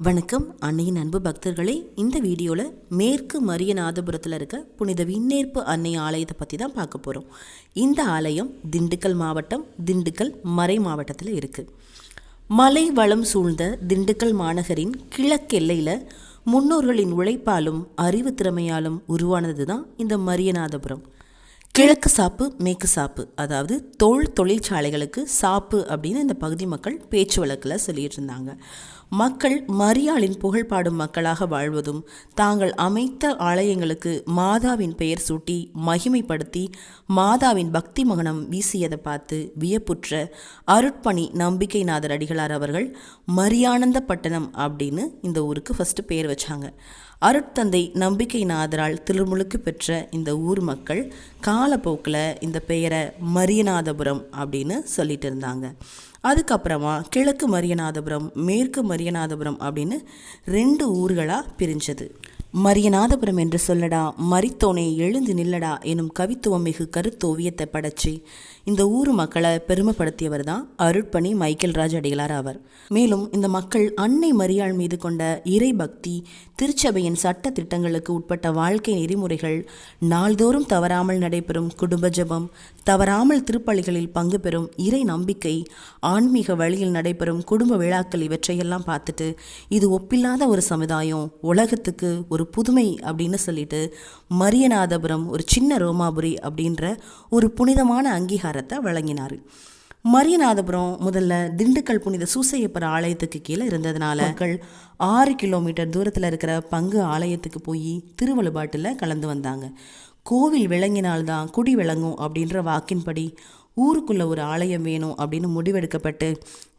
வணக்கம். அன்னையின் அன்பு பக்தர்களே இந்த வீடியோவில் மேற்கு மரியநாதபுரத்தில் இருக்க புனித விண்ணேற்பு அன்னை ஆலயத்தை பற்றி தான் பார்க்க போகிறோம் இந்த ஆலயம் திண்டுக்கல் மாவட்டம் திண்டுக்கல் மறை மாவட்டத்தில் இருக்குது மலை வளம் சூழ்ந்த திண்டுக்கல் மாநகரின் கிழக்கெல்லையில் முன்னோர்களின் உழைப்பாலும் அறிவு திறமையாலும் உருவானது தான் இந்த மரியநாதபுரம். கிழக்கு சாப்பு மேற்கு சாப்பு. அதாவது தோல் தொழிற்சாலைகளுக்கு சாப்பு அப்படின்னு இந்த பகுதி மக்கள் பேச்சு வழக்கில் சொல்லிட்டு இருந்தாங்க மக்கள் மரியாளின் புகழ்பாடும் மக்களாக வாழ்வதும் தாங்கள் அமைத்த ஆலயங்களுக்கு மாதாவின் பெயர் சூட்டி மகிமைப்படுத்தி மாதாவின் பக்தி மகனம் வீசியதை பார்த்து வியப்புற்ற அருட்பணி நம்பிக்கைநாதர் அடிகளார் அவர்கள் மரியானந்த பட்டணம் அப்படின்னு இந்த ஊருக்கு ஃபஸ்ட்டு பேர் வச்சாங்க. அருட்தந்தை நம்பிக்கைநாதரால் திருமுழுக்கு பெற்ற இந்த ஊர் மக்கள் காலப்போக்கில் இந்த பெயரை மரியநாதபுரம் அப்படின்னு சொல்லிட்டு இருந்தாங்க. அதுக்கப்புறமா கிழக்கு மரியநாதபுரம் மேற்கு மரியநாதபுரம் அப்படின்னு ரெண்டு ஊர்களாக பிரிஞ்சது. மரியநாதபுரம் என்று சொல்லடா மரித்தோனே எழுந்து நில்லடா எனும் கவித்துவம் மிகு கருத்தோவியத்தை படைச்சு இந்த ஊர் மக்களை பெருமைப்படுத்தியவர் தான் அருட்பணி மைக்கேல் ராஜ் அடிகளார் அவர் மேலும் இந்த மக்கள் அன்னை மரியாள் மீது கொண்ட இறை பக்தி திருச்சபையின் சட்ட திட்டங்களுக்கு உட்பட்ட வாழ்க்கை நெறிமுறைகள் நாள்தோறும் தவறாமல் நடைபெறும் குடும்ப ஜெபம் தவறாமல் திருப்பலிகளில் பங்கு பெறும் இறை நம்பிக்கை ஆன்மீக வழியில் நடைபெறும் குடும்ப விழாக்கள் இவற்றையெல்லாம் பார்த்துட்டு இது ஒப்பில்லாத ஒரு சமுதாயம் உலகத்துக்கு ஒரு புதுமை அப்படின்னு சொல்லிட்டு மரியநாதபுரம் ஒரு சின்ன ரோமாபுரி அப்படின்ற ஒரு புனிதமான அங்கீகாரத்தை வழங்கினார். மரியநாதபுரம் முதல்ல திண்டுக்கல் புனித சூசையப்பர் ஆலயத்துக்கு கீழே இருந்ததுனால மக்கள் ஆறு கிலோமீட்டர் தூரத்தில் இருக்கிற பங்கு ஆலயத்துக்கு போய் திருவள்ளுபாட்டில் கலந்து வந்தாங்க. கோவில் விளங்கினால்தான் குடி விளங்கும் அப்படின்ற வாக்கின்படி ஊருக்குள்ளே ஒரு ஆலயம் வேணும் அப்படின்னு முடிவெடுக்கப்பட்டு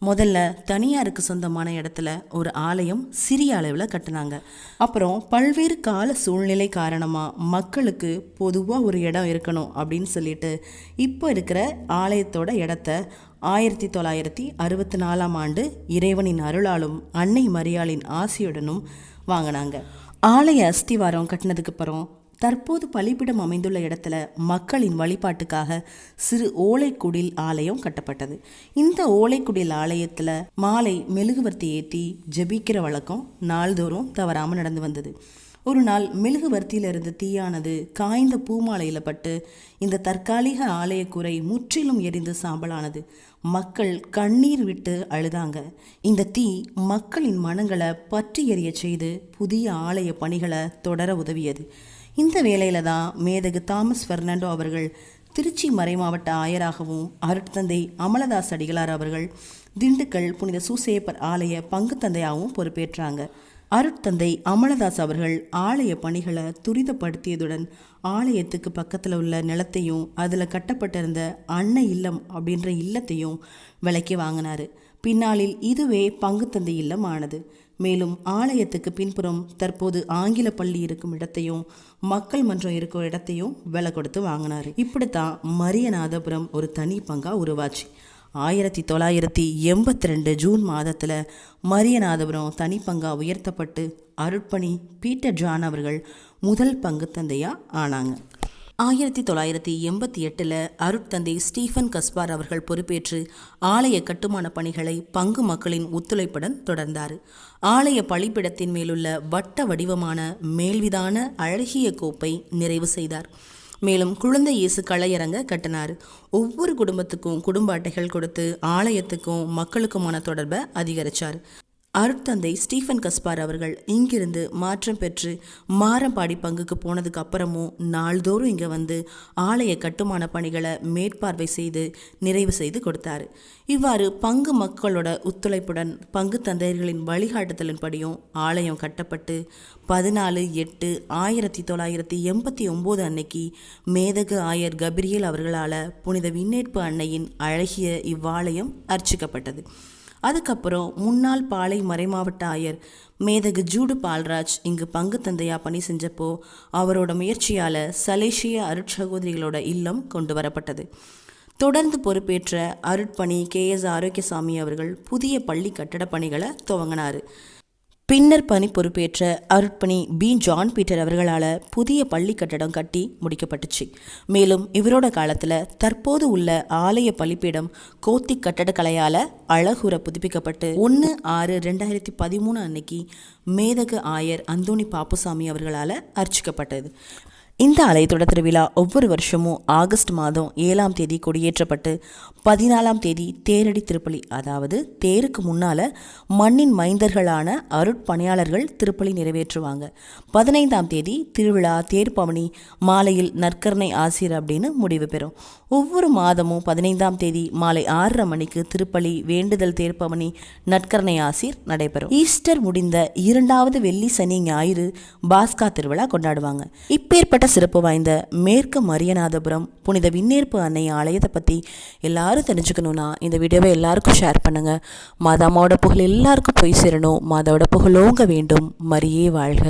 முதல்ல தனியாருக்கு சொந்தமான இடத்துல ஒரு ஆலயம் சிறிய அளவில் கட்டினாங்க. அப்புறம் பல்வேறு கால சூழ்நிலை காரணமாக மக்களுக்கு பொதுவாக ஒரு இடம் இருக்கணும் அப்படின்னு சொல்லிட்டு இப்போ இருக்கிற ஆலயத்தோட இடத்த ஆயிரத்தி தொள்ளாயிரத்தி அறுபத்தி நாலாம் ஆண்டு இறைவனின் அருளாலும் அன்னை மரியாளின் ஆசியுடனும் வாங்கினாங்க. ஆலய அஸ்திவாரம் கட்டினதுக்கு அப்புறம் தற்போது பலிபிடம் அமைந்துள்ள இடத்துல மக்களின் வழிபாட்டுக்காக சிறு ஓலைக்குடில் ஆலயம் கட்டப்பட்டது. இந்த ஓலைக்குடில் ஆலயத்தில் மாலை மெழுகுவர்த்தி ஏற்றி ஜெபிக்கிற வழக்கம் நாள்தோறும் தவறாமல் நடந்து வந்தது. ஒரு நாள் மெழுகுவர்த்தியில் இருந்த தீயானது காய்ந்த பூமாலையில் பட்டு இந்த தற்காலிக ஆலயக்குறை முற்றிலும் எரிந்து சாம்பலானது. மக்கள் கண்ணீர் விட்டு அழுதாங்க. இந்த தீ மக்களின் மனங்களை பற்றி எறிய செய்து புதிய ஆலய பணிகளை தொடர உதவியது. இந்த வேலையில் தான் மேதகு தாமஸ் பெர்னாண்டோ அவர்கள் திருச்சி மறைமாவட்ட ஆயராகவும் அருட்தந்தை அமலதாஸ் அடிகளார் அவர்கள் திண்டுக்கல் புனித சூசேப்பர் ஆலய பங்கு தந்தையாகவும் பொறுப்பேற்றாங்க. அருட்தந்தை அமலதாஸ் அவர்கள் ஆலய பணிகளை துரிதப்படுத்தியதுடன் ஆலயத்துக்கு பக்கத்தில் உள்ள நிலத்தையும் அதில் கட்டப்பட்டிருந்த அன்னை இல்லம் அப்படின்ற இல்லத்தையும் விலைக்கு வாங்கினார். பின்னாளில் இதுவே பங்குத்தந்தை இல்லம் ஆனது. மேலும் ஆலயத்துக்கு பின்புறம் தற்போது ஆங்கில பள்ளி இருக்கும் இடத்தையும் மக்கள் மன்றம் இருக்கும் இடத்தையும் விலை கொடுத்து வாங்கினார். இப்படித்தான் மரியநாதபுரம் ஒரு தனி பங்காக உருவாச்சு. ஆயிரத்தி தொள்ளாயிரத்தி எண்பத்தி ரெண்டு ஜூன் மாதத்தில் மரியநாதபுரம் தனிப்பங்கா உயர்த்தப்பட்டு அருட்பணி பீட்டர் ஜான் அவர்கள் முதல் பங்கு தந்தையாக ஆனாங்க. ஆயிரத்தி தொள்ளாயிரத்தி எண்பத்தி எட்டில் அருட்தந்தை ஸ்டீஃபன் கஸ்பார் அவர்கள் பொறுப்பேற்று ஆலய கட்டுமான பணிகளை பங்கு மக்களின் ஒத்துழைப்புடன் தொடர்ந்தார். ஆலய பழிப்பிடத்தின் மேலுள்ள வட்ட வடிவமான மேல்விதான அழகிய கோப்பை நிறைவு செய்தார். மேலும் குழந்தை இயேசு கலையரங்க கட்டினார். ஒவ்வொரு குடும்பத்துக்கும் குடும்ப அட்டைகள் கொடுத்து ஆலயத்துக்கும் மக்களுக்குமான தொடர்பை அதிகரித்தார் அருட்தந்தை ஸ்டீஃபன் கஸ்பார் அவர்கள் இங்கிருந்து மாற்றம் பெற்று மாரம்பாடி பங்குக்கு போனதுக்கு அப்புறமும் நாள்தோறும் இங்கே வந்து ஆலய கட்டுமான பணிகளை மேற்பார்வை செய்து நிறைவு செய்து கொடுத்தார். இவ்வாறு பங்கு மக்களோட ஒத்துழைப்புடன் பங்கு தந்தையர்களின் வழிகாட்டுதலின்படியும் ஆலயம் கட்டப்பட்டு பதினாலு எட்டு ஆயிரத்தி தொள்ளாயிரத்தி எண்பத்தி ஒம்பது அன்னைக்கு மேதகு ஆயர் கபிரியல் அவர்களால் புனித விண்ணேற்பு அன்னையின் அழகிய இவ்வாலயம் அர்ச்சிக்கப்பட்டது. அதுக்கப்புறம் முன்னாள் பாலை மறைமாவட்ட ஆயர் மேதகு ஜூடு பால்ராஜ் இங்கு பங்கு தந்தையா பணி செஞ்சப்போ அவரோட முயற்சியால் சலேசிய அருட்சகோதரிகளோட இல்லம் கொண்டு வரப்பட்டது. தொடர்ந்து பொறுப்பேற்ற அருட்பணி கே எஸ் ஆரோக்கியசாமி அவர்கள் புதிய பள்ளி கட்டட பணிகளை துவங்கினார். பின்னர் பணி பொறுப்பேற்ற அருட்பணி பி. ஜான் பீட்டர் அவர்களால் புதிய பள்ளி கட்டடம் கட்டி முடிக்கப்பட்டுச்சு. மேலும் இவரோட காலத்தில் தற்போது உள்ள ஆலய பள்ளிப்பீடம் கோத்தி கட்டடக்கலையால் அழகுற புதுப்பிக்கப்பட்டு ஒன்று ஆறு ரெண்டாயிரத்தி பதிமூணு அன்னைக்கு மேதக ஆயர் அந்தோணி பாப்புசாமி அவர்களால் அர்ச்சிக்கப்பட்டது. இந்த ஆலயத்தோட திருவிழா ஒவ்வொரு வருஷமும் ஆகஸ்ட் மாதம் ஏழாம் தேதி கொடியேற்றப்பட்டு பதினாலாம் தேதி தேரடி திருப்பலி அதாவது தேருக்கு முன்னால் மண்ணின் மைந்தர்களான அருட்பணியாளர்கள் திருப்பலி நிறைவேற்றுவாங்க. பதினைந்தாம் தேதி திருவிழா தேர்ப்பவனி மாலையில் நற்கரணை ஆசிரியர் அப்படின்னு முடிவு பெறும். ஒவ்வொரு மாதமும் பதினைந்தாம் தேதி மாலை ஆறரை மணிக்கு திருப்பலி வேண்டுதல் தேர்ப்பவனி நற்கரணை ஆசிர் நடைபெறும். ஈஸ்டர் முடிந்த இரண்டாவது வெள்ளி சனி ஞாயிறு பாஸ்கா திருவிழா கொண்டாடுவாங்க. இப்பேற்பட்ட சிறப்பு வாய்ந்த மேற்கு மரியநாதபுரம் புனித விண்ணேற்பு அன்னை ஆலயத்தை பற்றி எல்லாரும் தெரிஞ்சுக்கணுன்னா இந்த வீடியோவை எல்லாருக்கும் ஷேர் பண்ணுங்கள் மாதாமாவோட புகழ் எல்லாருக்கும் போய் சேரணும். மாதாவோட புகழோங்க வேண்டும். மரியே வாழ்க.